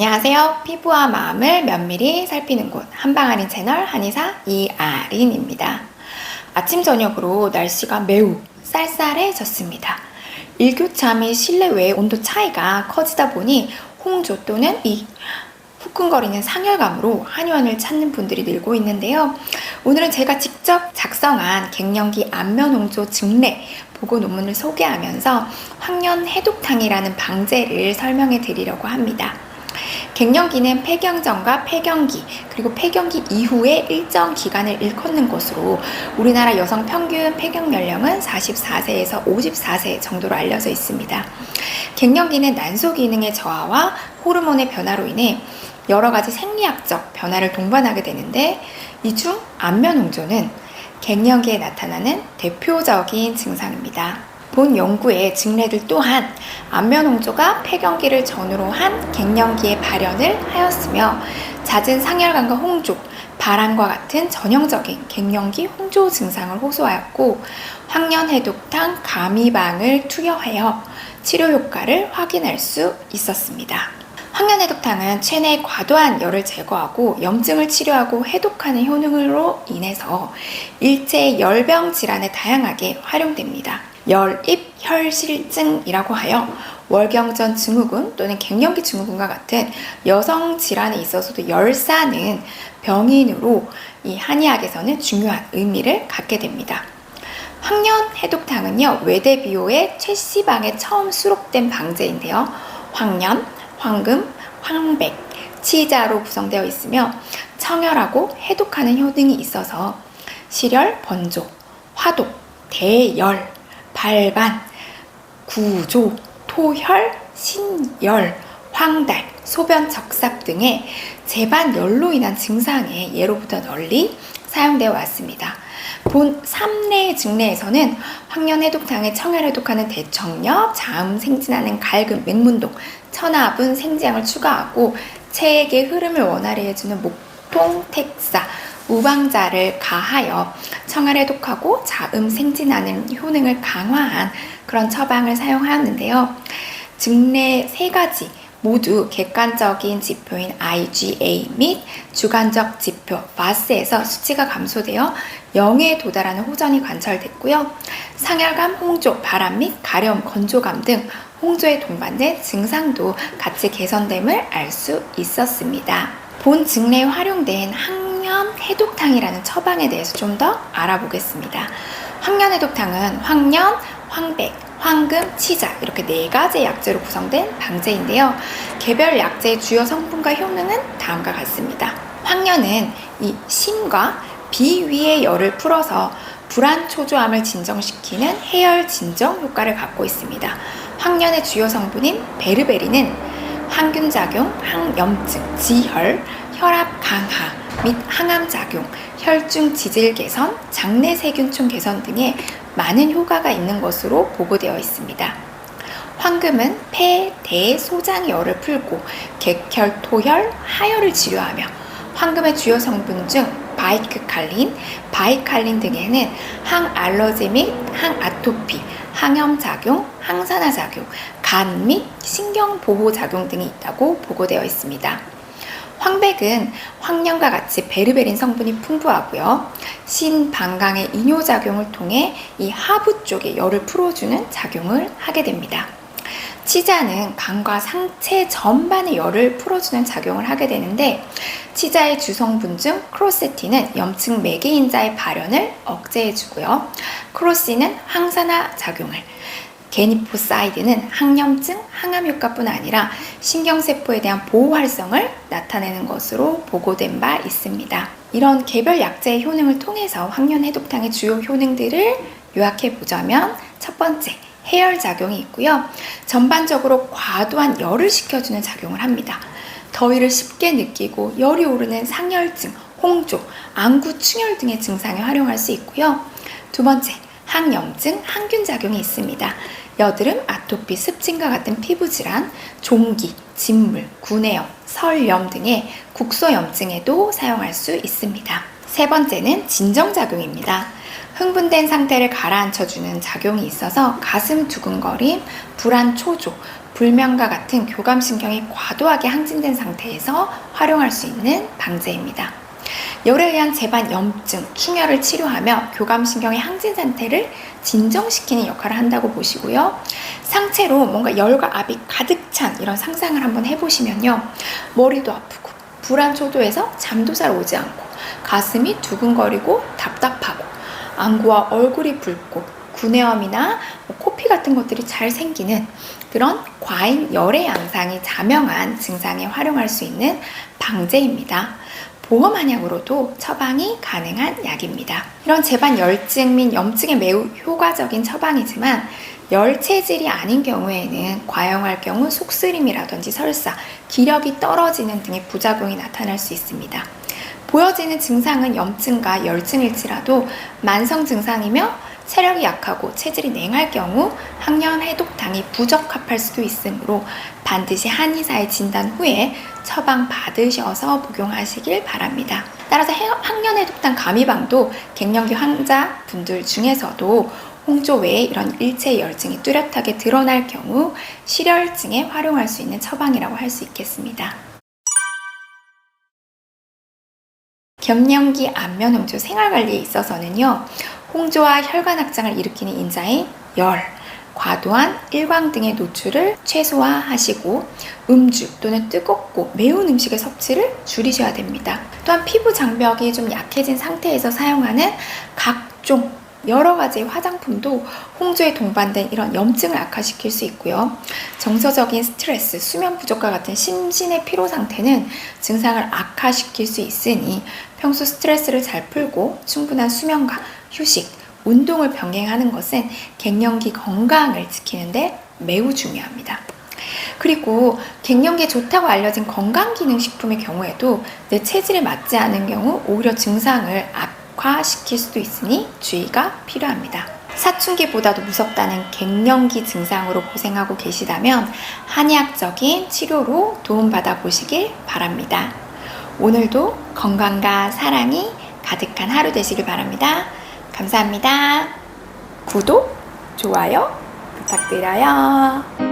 안녕하세요. 피부와 마음을 면밀히 살피는 곳 한방아린 채널 한의사 이아린입니다. 아침 저녁으로 날씨가 매우 쌀쌀해졌습니다. 일교차 및 실내외 온도 차이가 커지다 보니 홍조 또는 이 후끈거리는 상열감으로 한의원을 찾는 분들이 늘고 있는데요. 오늘은 제가 직접 작성한 갱년기 안면홍조 증례 보고 논문을 소개하면서 황년 해독탕이라는 방제를 설명해 드리려고 합니다. 갱년기는 폐경 전과 폐경기 그리고 폐경기 이후에 일정 기간을 일컫는 것으로 우리나라 여성 평균 폐경 연령은 44세에서 54세 정도로 알려져 있습니다. 갱년기는 난소 기능의 저하와 호르몬의 변화로 인해 여러 가지 생리학적 변화를 동반하게 되는데 이 중 안면 홍조는 갱년기에 나타나는 대표적인 증상입니다. 본 연구의 증례들 또한 안면홍조가 폐경기를 전후로 한 갱년기의 발현을 하였으며 잦은 상열감과 홍조, 바람과 같은 전형적인 갱년기 홍조 증상을 호소하였고 황년해독탕 가미방을 투여하여 치료 효과를 확인할 수 있었습니다. 황년해독탕은 체내 과도한 열을 제거하고 염증을 치료하고 해독하는 효능으로 인해서 일체 열병 질환에 다양하게 활용됩니다. 열입 혈실증이라고 하여 월경전 증후군 또는 갱년기 증후군과 같은 여성 질환에 있어서도 열사는 병인으로 이 한의학에서는 중요한 의미를 갖게 됩니다. 황년 해독탕은요 외대 비호의 최씨방에 처음 수록된 방제인데요. 황년, 황금, 황백, 치자로 구성되어 있으며 청열하고 해독하는 효능이 있어서 실열, 번조, 화독, 대열, 발반, 구조, 토혈, 신열, 황달, 소변 적삽 등의 재반열로 인한 증상에 예로부터 널리 사용되어 왔습니다. 본 3례 증례에서는 황년 해독탕에 청혈 해독하는 대청력, 자음 생진하는 갈금, 맹문동, 천하분, 생지향을 추가하고 체액의 흐름을 원활히 해주는 목통, 택사, 우방자를 가하여 청혈해독하고 자음 생진하는 효능을 강화한 그런 처방을 사용하였는데요. 증례 세 가지 모두 객관적인 지표인 IGA 및 주관적 지표 바스에서 수치가 감소되어 0에 도달하는 호전이 관찰됐고요. 상열감, 홍조, 바람 및 가려움, 건조감 등 홍조에 동반된 증상도 같이 개선됨을 알 수 있었습니다. 본 증례에 활용된 항 년 해독탕이라는 처방에 대해서 좀 더 알아보겠습니다. 황년 해독탕은 황년, 황백, 황금, 치자 이렇게 네 가지 약재로 구성된 방제인데요. 개별 약재의 주요 성분과 효능은 다음과 같습니다. 황년은 이 심과 비위의 열을 풀어서 불안 초조함을 진정시키는 해열 진정 효과를 갖고 있습니다. 황년의 주요 성분인 베르베린은 항균 작용, 항염증, 지혈, 혈압 강화 및 항암 작용, 혈중 지질 개선, 장내 세균총 개선 등의 많은 효과가 있는 것으로 보고되어 있습니다. 황금은 폐, 대, 소장 열을 풀고 객혈, 토혈, 하혈을 치료하며 황금의 주요 성분 중 바이크칼린, 바이칼린 등에는 항알러지 및 항아토피, 항염 작용, 항산화 작용, 간 및 신경 보호 작용 등이 있다고 보고되어 있습니다. 황백은 황년과 같이 베르베린 성분이 풍부하고요. 신방광의 이뇨작용을 통해 이 하부 쪽에 열을 풀어주는 작용을 하게 됩니다. 치자는 간과 상체 전반의 열을 풀어주는 작용을 하게 되는데 치자의 주성분 중 크로세틴은 염증 매개인자의 발현을 억제해주고요. 크로시는 항산화 작용을 게니포사이드는 항염증, 항암 효과뿐 아니라 신경세포에 대한 보호 활성을 나타내는 것으로 보고된 바 있습니다. 이런 개별 약제의 효능을 통해서 황년 해독탕의 주요 효능들을 요약해 보자면 첫 번째, 해열 작용이 있고요. 전반적으로 과도한 열을 식혀주는 작용을 합니다. 더위를 쉽게 느끼고 열이 오르는 상열증, 홍조, 안구 충혈 등의 증상에 활용할 수 있고요. 두 번째, 항염증, 항균 작용이 있습니다. 여드름, 아토피, 습진과 같은 피부 질환, 종기, 진물, 구내염, 설염 등의 국소염증에도 사용할 수 있습니다. 세 번째는 진정작용입니다. 흥분된 상태를 가라앉혀주는 작용이 있어서 가슴 두근거림, 불안 초조, 불면과 같은 교감신경이 과도하게 항진된 상태에서 활용할 수 있는 방제입니다. 열에 의한 재반 염증, 충혈을 치료하며 교감신경의 항진 상태를 진정시키는 역할을 한다고 보시고요. 상체로 뭔가 열과 압이 가득 찬 이런 상상을 한번 해보시면요. 머리도 아프고 불안 초도에서 잠도 잘 오지 않고 가슴이 두근거리고 답답하고 안구와 얼굴이 붉고 구내염이나 뭐 코피 같은 것들이 잘 생기는 그런 과잉 열의 양상이 자명한 증상에 활용할 수 있는 방제입니다. 보험 한약으로도 처방이 가능한 약입니다. 이런 재반 열증 및 염증에 매우 효과적인 처방이지만 열 체질이 아닌 경우에는 과용할 경우 속쓰림이라든지 설사, 기력이 떨어지는 등의 부작용이 나타날 수 있습니다. 보여지는 증상은 염증과 열증일지라도 만성 증상이며 체력이 약하고 체질이 냉할 경우 항년 해독당이 부적합할 수도 있으므로 반드시 한의사의 진단 후에 처방 받으셔서 복용하시길 바랍니다. 따라서 해- 항년 해독당 감이방도 갱년기 환자분들 중에서도 홍조 외에 이런 일체 열증이 뚜렷하게 드러날 경우 실혈증에 활용할 수 있는 처방이라고 할 수 있겠습니다. 갱년기 안면 홍조 생활관리에 있어서는요, 홍조와 혈관 확장을 일으키는 인자인 열, 과도한 일광 등의 노출을 최소화하시고 음주 또는 뜨겁고 매운 음식의 섭취를 줄이셔야 됩니다. 또한 피부 장벽이 좀 약해진 상태에서 사용하는 각종 여러 가지 화장품도 홍조에 동반된 이런 염증을 악화시킬 수 있고요. 정서적인 스트레스, 수면 부족과 같은 심신의 피로 상태는 증상을 악화시킬 수 있으니 평소 스트레스를 잘 풀고 충분한 수면과 휴식, 운동을 병행하는 것은 갱년기 건강을 지키는데 매우 중요합니다. 그리고 갱년기에 좋다고 알려진 건강기능식품의 경우에도 내 체질에 맞지 않은 경우 오히려 증상을 악화시킬 수도 있으니 주의가 필요합니다. 사춘기보다도 무섭다는 갱년기 증상으로 고생하고 계시다면 한의학적인 치료로 도움받아 보시길 바랍니다. 오늘도 건강과 사랑이 가득한 하루 되시길 바랍니다. 감사합니다. 구독, 좋아요 부탁드려요.